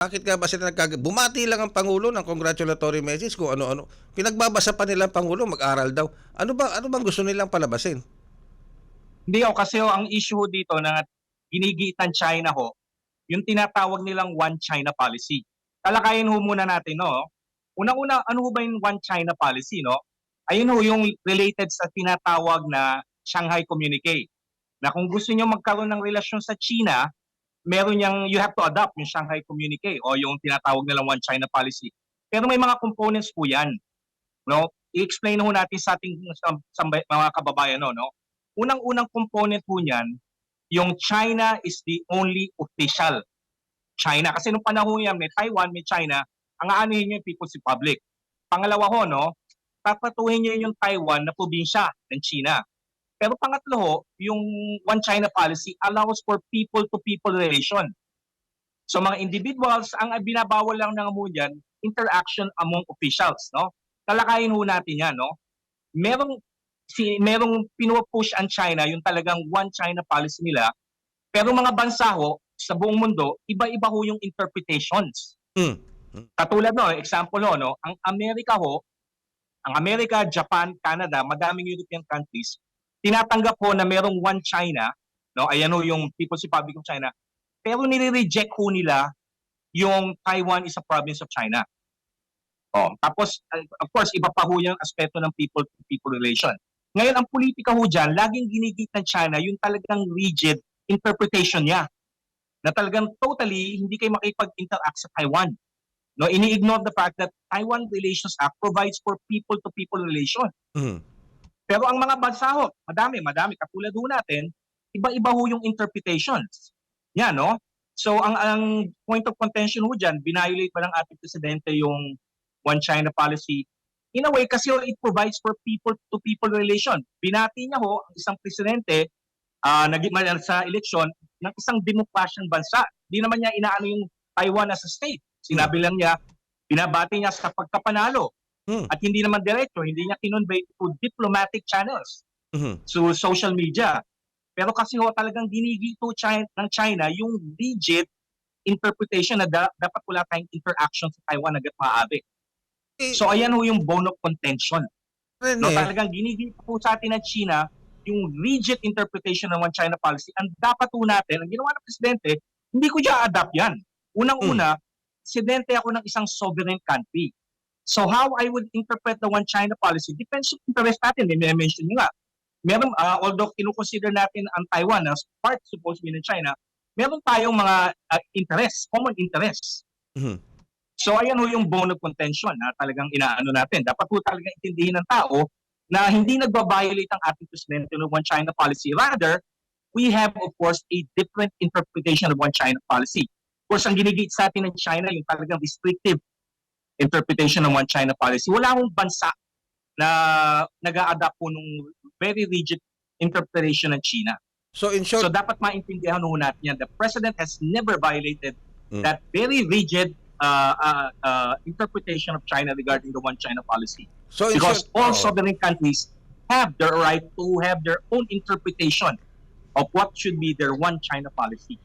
Bakit nga ba sila nagkag... Bumati lang ang Pangulo ng congratulatory message kung ano-ano. Pinagbabasa pa nila ang Pangulo, mag-aral daw. Ano ba ano bang gusto nilang palabasin? Hindi ho, kasi ho, ang issue dito na ginigitan China ho, yung tinatawag nilang One China policy. Talakayin ho muna natin, no? Unang-una, ano ho ba yung One China policy, no? Ayun ho yung related sa tinatawag na Shanghai Communique. Na kung gusto niyo magkaroon ng relasyon sa China, meron yang you have to adopt yung Shanghai Communique o yung tinatawag nilang One China policy. Pero may mga components po yan. No? I-explain ho natin sa ating sa, sa mga kababayan no, no? Unang-unang component po niyan, yung China is the only official China. Kasi nung panahon yan, may Taiwan, may China, ang aanuhin niyo yung People's Republic. Pangalawa ho, no, tatratuhin niyo yung Taiwan na probinsya ng China. Pero pangatlo ho, yung One China policy allows for people-to-people relation. So mga individuals, ang binabawal lang ng mo dyan, interaction among officials. No? Talakayin ho natin yan. No? Merong, si, merong pinupush ang China, yung talagang One China policy nila. Pero mga bansa ho, sa buong mundo, iba-iba ho yung interpretations. Hmm. Katulad no, example ho, no, ang Amerika ho, ang Amerika, Japan, Canada, madaming European countries, tinatanggap ho na merong one China, no, ayan ho yung People's Republic of China, pero nire-reject ho nila yung Taiwan is a province of China. Oh, tapos, of course, iba pa ho yung aspeto ng people-to-people relation. Ngayon, ang politika ho dyan, laging ginigit ng China yung talagang rigid interpretation niya na talagang totally hindi kayo makipag-interact sa Taiwan. No, ini-ignore the fact that Taiwan Relations Act provides for people-to-people relation. Hmm. Pero ang mga bansa ho, madami, madami. Katulad ho natin, iba-iba ho yung interpretations. Yan, no? So, ang, ang point of contention ho dyan, binayolate ba ng ating presidente yung One China policy? In a way, kasi ho, it provides for people-to-people relation. Binati niya ho, ang isang presidente, uh, sa eleksyon, ng isang demokrasyang bansa. Di naman niya inaano yung Taiwan as a state. Sinabi lang niya, binabati niya sa pagkapanalo. Hmm. At hindi naman diretso, hindi niya kinonvey to diplomatic channels, Mhm. to social media. Pero kasi ho talagang ginigito China, ng China yung rigid interpretation na da- dapat wala tayong interaction sa Taiwan agad maaari. Eh, So ayan ho yung bone of contention. Rene, No, talagang ginigito po sa atin ng China yung rigid interpretation ng One China policy. Ang dapat po natin, ang ginawa ng Presidente, hindi ko siya adapt yan. Unang-una, Presidente ako ng isang sovereign country. So how I would interpret the One China policy depends sa interest natin. May mention nyo nga. Meron, ah, although kinukonsider natin ang Taiwan as part supposed to be ng China, meron tayong mga ah, interests, common interests. Mhm. So ayan ho yung bone of contention na talagang inaano natin. Dapat po talagang intindihin ng tao na hindi nagbabiolate ang ating presidente ng One China policy. Rather, we have of course a different interpretation of One China policy. Of course, ang ginigit sa atin ng China yung talagang restrictive interpretation ng One China policy. Wala akong bansa na nag adapt po nung very rigid interpretation ng China. so in So short, dapat maintindihan ho natin yan. The president has never violated Mm. that very rigid uh, uh, uh, interpretation of China regarding the One China policy. so in Because short, all Oo. sovereign countries have the right to have their own interpretation of what should be their One China policy.